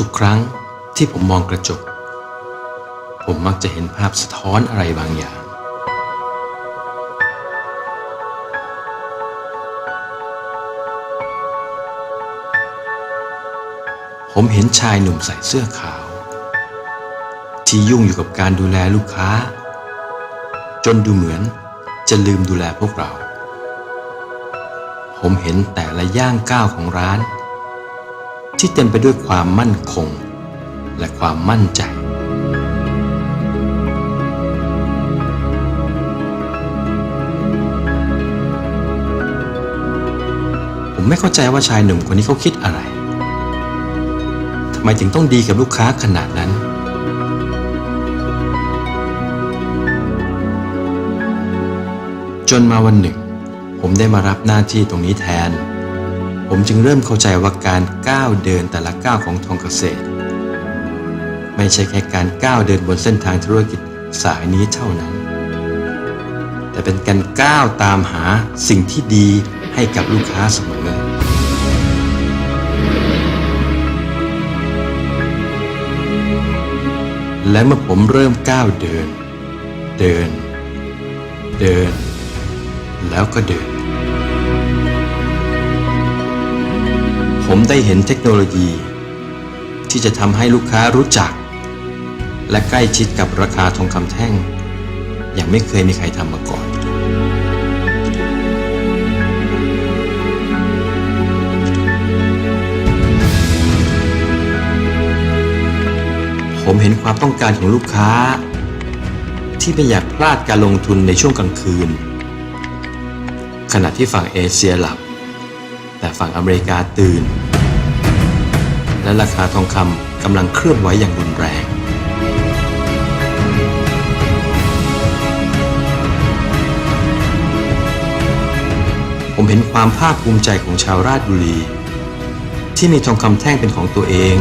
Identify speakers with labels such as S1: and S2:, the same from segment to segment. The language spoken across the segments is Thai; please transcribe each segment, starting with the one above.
S1: ทุกครั้งที่ผมมองกระจก ผมมักจะเห็นภาพสะท้อนอะไรบางอย่าง ผมเห็นชายหนุ่มใส่เสื้อขาว ที่ยุ่งอยู่กับการดูแลลูกค้า จนดูเหมือนจะลืมดูแลพวกเรา ผมเห็นแต่ละย่างก้าวของร้าน ที่เต็มไปด้วยความมั่นคง และความมั่นใจ ผมไม่เข้าใจว่าชายหนุ่มคนนี้เขาคิดอะไรทำไมถึงต้องดีกับลูกค้าขนาดนั้นจนมาวันหนึ่ง ผมได้มารับหน้าที่ตรงนี้แทน ผมจึงเริ่มเข้าใจว่าการก้าวเดินแต่ละก้าวของทองเกษตร ไม่ใช่แค่การก้าวเดินบนเส้นทางธุรกิจสายนี้เท่านั้น แต่เป็นการก้าวตามหาสิ่งที่ดีให้กับลูกค้าเสมอและเมื่อผมเริ่มก้าวเดิน เดิน เดิน แล้วก็เดิน ผมได้เห็นเทคโนโลยี ที่จะทำให้ลูกค้ารู้จัก และใกล้ชิดกับราคาทองคำแท่ง อย่างไม่เคยมีใครทำมาก่อน ผมเห็นความต้องการของลูกค้า ที่ไม่อยากพลาดการลงทุนในช่วงกลางคืน ขณะที่ฝั่งเอเชียหลับ แต่ฝั่งอเมริกาตื่น และราคาทองคำกำลังเคลื่อนไหวอย่างรุนแรง ผมเห็นความภาคภูมิใจของชาวราชบุรี ที่มีทองคำแท่งเป็นของตัวเอง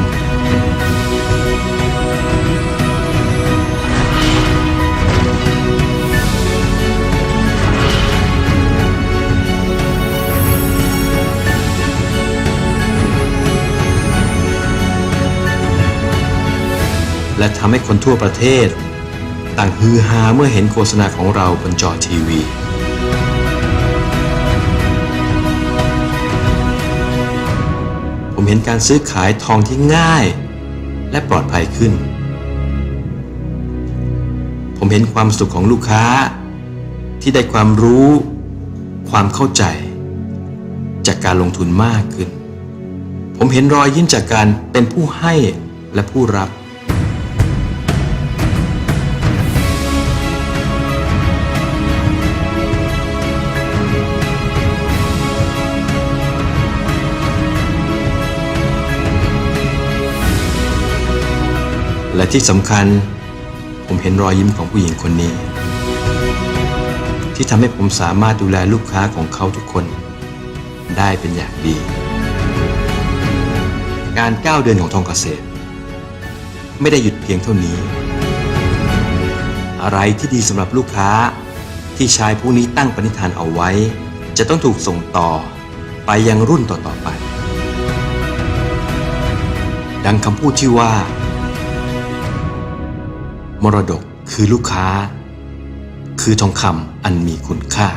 S1: และทำให้คนทั่วประเทศ ต่างฮือฮาเมื่อเห็นโฆษณาของเราบนจอทีวี ผมเห็นการซื้อขายทองที่ง่าย และปลอดภัยขึ้น ผมเห็นความสุขของลูกค้า ที่ได้ความรู้ ความเข้าใจ จากการลงทุนมากขึ้น ผมเห็นรอยยิ้มจากการเป็นผู้ให้และผู้รับ และที่สำคัญ ผมเห็นรอยยิ้มของผู้หญิงคนนี้ ที่ทำให้ผมสามารถดูแลลูกค้าของเขาทุกคน ได้เป็นอย่างดีการก้าวเดินของทองเกษตร ไม่ได้หยุดเพียงเท่านี้ อะไรที่ดีสำหรับลูกค้าที่ชายผู้นี้ตั้งปณิธานเอาไว้ จะต้องถูกส่งต่อไปยังรุ่นต่อๆไป ดังคำพูดที่ว่า มรดกคือลูกค้า คือทองคำอันมีคุณค่า